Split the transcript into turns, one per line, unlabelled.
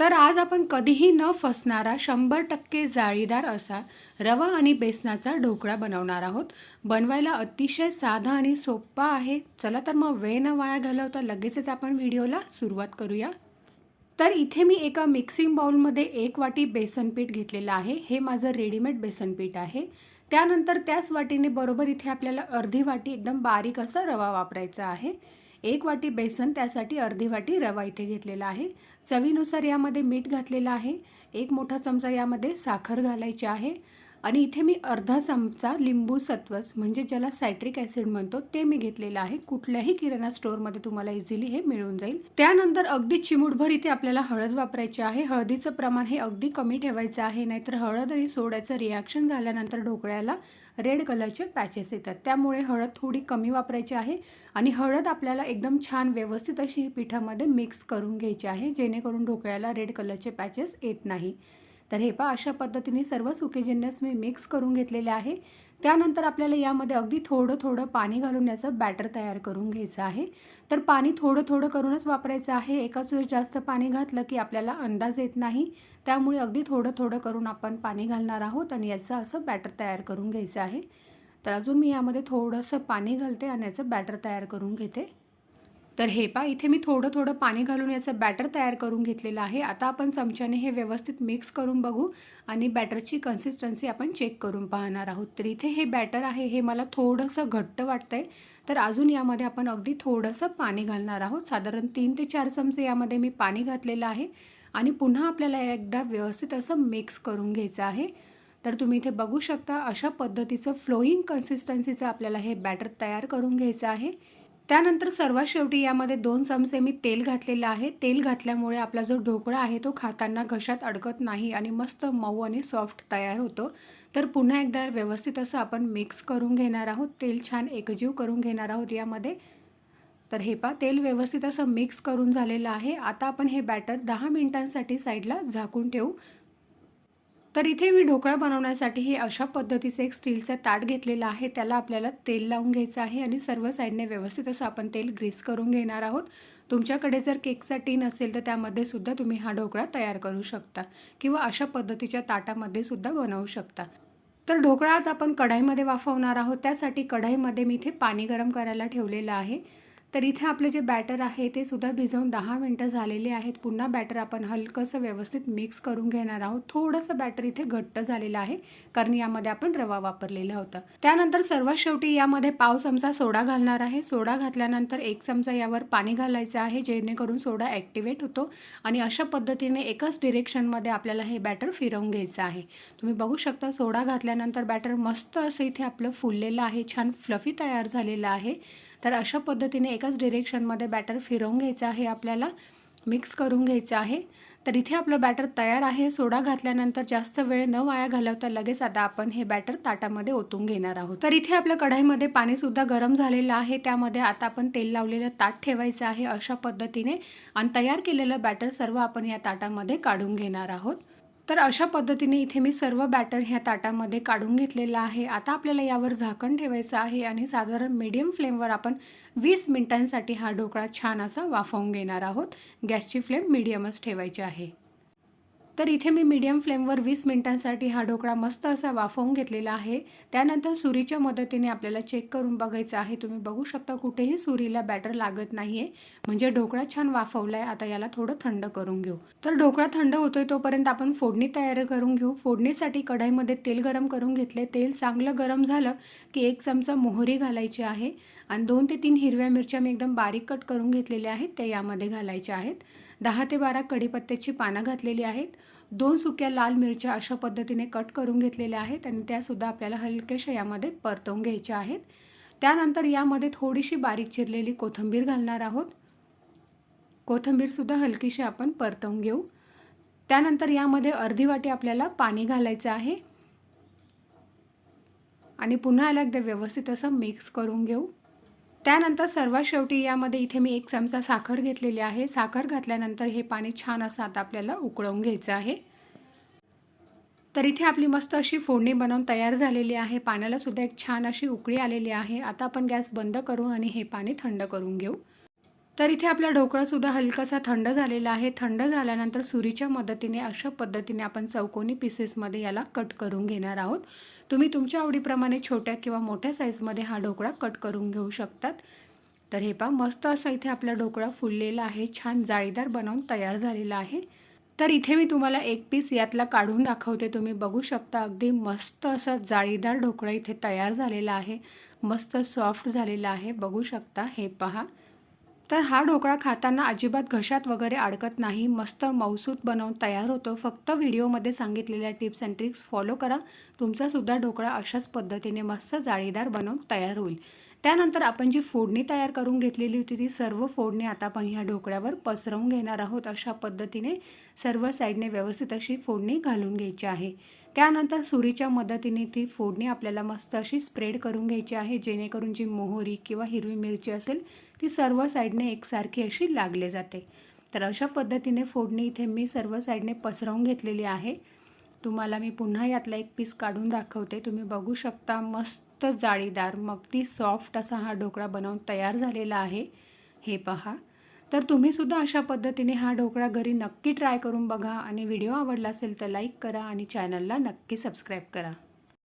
तर आज आपण कधीही न फसणारा शंभर टक्के जाळीदार असा रवा आणि बेसनाचा ढोकळा बनवणार आहोत. बनवायला अतिशय साधा आणि सोपा आहे. चला तर मग वेळ न वाया घालवता लगेचच आपण व्हिडिओला सुरुवात करूया. तर इथे मी एका मिक्सिंग बाउलमध्ये एक वाटी बेसनपीठ घेतलेलं आहे. हे माझं रेडीमेड बेसनपीठ आहे. त्यानंतर त्याच वाटीने बरोबर इथे आपल्याला अर्धी वाटी एकदम बारीक असा रवा वापरायचा आहे. एक वाटी बेसन त्यासाठी अर्धी वाटी रवा इथे घेतलेला आहे. चवीनुसार यामध्ये मीठ घातलेलं आहे. एक मोठा चमचा यामध्ये साखर घालायची आहे. आणि इथे मी अर्धा चमचा लिंबू सत्वच म्हणजे ज्याला सायट्रिक ॲसिड म्हणतो ते मी घेतलेलं आहे. कुठल्याही किराणा स्टोअरमध्ये तुम्हाला इझिली हे मिळून जाईल. त्यानंतर अगदी चिमूटभर इथे आपल्याला हळद वापरायची आहे. हळदीचं प्रमाण हे अगदी कमी ठेवायचं आहे. नाहीतर हळद आणि सोड्याचं रिॲक्शन झाल्यानंतर ढोकळ्याला रेड कलरचे पॅचेस येतात. त्यामुळे हळद थोडी कमी वापरायची आहे आणि हळद आपल्याला एकदम छान व्यवस्थित अशी पिठामध्ये मिक्स करून घ्यायची आहे जेणेकरून ढोकळ्याला रेड कलरचे पॅचेस येत नाही. तर हे पहा अशा पद्धतीने सर्व सुकेजन्यस मी मिक्स करून घेतलेले आहे. त्यानंतर आपल्याला यामध्ये अगदी थोडं थोडं पाणी घालून याचं बॅटर तयार करून घ्यायचं आहे. तर पाणी थोडं थोडं करूनच वापरायचं आहे. एकाच वेळेस जास्त पाणी घातलं की आपल्याला अंदाज येत नाही. त्यामुळे अगदी थोडं थोडं करून आपण पाणी घालणार आहोत आणि याचं असं बॅटर तयार करून घ्यायचं आहे. तर अजून मी यामध्ये थोडंसं पाणी घालते आणि याचं बॅटर तयार करून घेते. तर हे पा इथे मी थोडं थोडं पाणी घालून याचं बॅटर तयार करून घेतलेलं आहे. आता आपण चमच्याने हे व्यवस्थित मिक्स करून बघू आणि बॅटरची कन्सिस्टन्सी आपण चेक करून पाहणार आहोत. तर इथे हे बॅटर आहे हे मला थोडंसं घट्ट वाटतं आहे तर अजून यामध्ये आपण अगदी थोडंसं पाणी घालणार आहोत. साधारण तीन ते चार चमचे यामध्ये मी पाणी घातलेलं आहे आणि पुन्हा आपल्याला एकदा व्यवस्थित असं मिक्स करून घ्यायचं आहे. तर तुम्ही इथे बघू शकता अशा पद्धतीचं फ्लोईंग कन्सिस्टन्सीचं आपल्याला हे बॅटर तयार करून घ्यायचं आहे. त्यानंतर सर्वात शेवटी यामध्ये दोन चमचे मी तेल घातलेलं आहे. तेल घातल्यामुळे आपला जो ढोकळा आहे तो खाताना घशात अडकत नाही आणि मस्त मऊ आणि सॉफ्ट तयार होतो. तर पुन्हा एकदा व्यवस्थित असं आपण मिक्स करून घेणार आहोत. तेल छान एकजीव करून घेणार आहोत यामध्ये. तर हे पा तेल व्यवस्थित असं मिक्स करून झालेलं आहे. आता आपण हे बॅटर दहा मिनिटांसाठी साईडला झाकून ठेवू. तर इथे मी ढोकळा बनवण्यासाठी हे अशा पद्धतीचं एक स्टीलचं ताट घेतलेलं आहे. त्याला आपल्याला तेल लावून घ्यायचं आहे आणि सर्व साईडने व्यवस्थित असं आपण तेल ग्रीस करून घेणार आहोत. तुमच्याकडे जर केकचा टीन असेल तर त्यामध्ये सुद्धा तुम्ही हा ढोकळा तयार करू शकता किंवा अशा पद्धतीच्या ताटामध्ये सुद्धा बनवू शकता. तर ढोकळा आज आपण कढाईमध्ये वाफवणार आहोत. त्यासाठी कढाईमध्ये मी इथे पाणी गरम करायला ठेवलेलं आहे. तर इथे आपले जे बॅटर आहे ते सुद्धा भिजवून दहा मिनटं झालेले आहेत. पुन्हा बॅटर आपण हलकंसं व्यवस्थित मिक्स करून घेणार आहोत. थोडंसं बॅटर इथे घट्ट झालेलं आहे कारण यामध्ये आपण रवा वापरलेला होता. त्यानंतर सर्वात शेवटी यामध्ये पाव चमचा सोडा घालणार आहे. सोडा घातल्यानंतर एक चमचा यावर पाणी घालायचं आहे जेणेकरून सोडा ॲक्टिवेट होतो आणि अशा पद्धतीने एकच डिरेक्शनमध्ये आपल्याला हे बॅटर फिरवून घ्यायचं आहे. तुम्ही बघू शकता सोडा घातल्यानंतर बॅटर मस्त असं इथे आपलं फुललेलं आहे छान फ्लफी तयार झालेलं आहे. तर अशा पद्धतीने एकाच डिरेक्शनमध्ये बॅटर फिरवून घ्यायचं आहे आपल्याला मिक्स करून घ्यायचं आहे. तर इथे आपलं बॅटर तयार आहे सोडा घातल्यानंतर जास्त वेळ न वाया घालवता लगेच आता आपण हे बॅटर ताटामध्ये ओतून घेणार आहोत. तर इथे आपल्या कढाईमध्ये पाणीसुद्धा गरम झालेलं आहे त्यामध्ये आता आपण तेल लावलेलं ताट ठेवायचं आहे. अशा पद्धतीने आणि तयार केलेलं बॅटर सर्व आपण या ताटामध्ये काढून घेणार आहोत. तर अशा पद्धतीने इथे मी सर्व बॅटर ह्या ताटामध्ये काढून घेतलेलं आहे. आता आपल्याला यावर झाकण ठेवायचं आहे आणि साधारण मीडियम फ्लेमवर आपण वीस मिनिटांसाठी हा ढोकळा छान असा वाफवून घेणार आहोत. गॅसची फ्लेम मीडियमच ठेवायची आहे. तर इथे मी मीडियम फ्लेमवर वीस मिनिटांसाठी हा ढोकळा मस्त असा वाफवून घेतलेला आहे. त्यानंतर सुरीच्या मदतीने आपल्याला चेक करून बघायचं आहे. तुम्ही बघू शकता कुठेही सुरीला बॅटर लागत नाही आहे म्हणजे ढोकळा छान वाफवला आहे आता याला थोडं थंड करून घेऊ. तर ढोकळा थंड होतोय तोपर्यंत आपण फोडणी तयार करून घेऊ. फोडणीसाठी कढाईमध्ये तेल गरम करून घेतले तेल चांगलं गरम झालं की एक चमचा मोहरी घालायची आहे. आणि दोन ते तीन हिरव्या मिरच्या मी एकदम बारीक कट करून घेतलेल्या आहेत. त्या यामध्ये घालायच्या आहेत. दहा ते बारा कढीपत्त्याची पानं घातलेली आहेत. दोन सुक्या लाल मिरच्या अशा पद्धतीने कट करून घेतलेल्या आहेत आणि त्यासुद्धा आपल्याला हलक्याशा यामध्ये परतवून घ्यायच्या आहेत. त्यानंतर यामध्ये थोडीशी बारीक चिरलेली कोथिंबीर घालणार आहोत. कोथिंबीरसुद्धा हलकीशी आपण परतवून घेऊ. त्यानंतर यामध्ये अर्धी वाटी आपल्याला पाणी घालायचं आहे. आणि पुन्हा याला एकदा व्यवस्थित असं मिक्स करून घेऊ. त्यानंतर सर्वात शेवटी यामध्ये इथे मी एक चमचा साखर घेतलेली आहे. साखर घातल्यानंतर हे पाणी छान असं आता आपल्याला उकळवून घ्यायचं आहे. तर इथे आपली मस्त अशी फोडणी बनवून तयार झालेली आहे. पाण्याला सुद्धा एक छान अशी उकळी आलेली आहे. आता आपण गॅस बंद करू आणि हे पाणी थंड करून घेऊ. तर इथे आपला ढोकळासुद्धा हलकासा थंड झालेला आहे. थंड झाल्यानंतर सुरीच्या मदतीने अशा पद्धतीने आपण चौकोनी पीसेसमध्ये याला कट करून घेणार आहोत. तुम्ही तुमच्या आवडीप्रमाणे छोट्या किंवा मोठ्या साईजमध्ये हा ढोकळा कट करून घेऊ शकतात. तर हे पहा मस्त असा इथे आपला ढोकळा फुललेला आहे. छान जाळीदार बनवून तयार झालेला आहे. तर इथे मी तुम्हाला एक पीस यातला काढून दाखवते. तुम्ही बघू शकता अगदी मस्त असा जाळीदार ढोकळा इथे तयार झालेला आहे. मस्त सॉफ्ट झालेला आहे. बघू शकता हे पहा. तर हा ढोकळा खाताना अजिबात घशात वगैरे अडकत नाही. मस्त मौसूत बनवून तयार होतो. फक्त व्हिडिओमध्ये सांगितलेल्या टिप्स अँड ट्रिक्स फॉलो करा. तुमचासुद्धा ढोकळा अशाच पद्धतीने मस्त जाळीदार बनवून तयार होईल. त्यानंतर आपण जी फोडणी तयार करून घेतलेली होती ती सर्व फोडणी आता आपण ह्या ढोकळ्यावर पसरवून घेणार आहोत. अशा पद्धतीने सर्व साईडने व्यवस्थित अशी फोडणी घालून घ्यायची आहे. त्यानंतर सुरीच्या मदतीने ती फोडणी आपल्याला मस्त अशी स्प्रेड करून घ्यायची आहे. जेणेकरून जी मोहरी किंवा हिरवी मिरची असेल ती सर्व साईडने एकसारखी अशी लागले जाते. तर अशा पद्धतीने फोडणी इथे मी सर्व साईडने पसरवून घेतलेली आहे. तुम्हाला मी पुन्हा यातला एक पीस काढून दाखवते. तुम्ही बघू शकता मस्त जाळीदार मग ती सॉफ्ट असा हा ढोकळा बनवून तयार झालेला आहे. हे पहा. तर तुम्हीसुद्धा अशा पद्धतीने हा ढोकळा घरी नक्की ट्राय करून बघा. आणि व्हिडिओ आवडला असेल तर लाईक करा आणि चॅनलला नक्की सबस्क्राईब करा.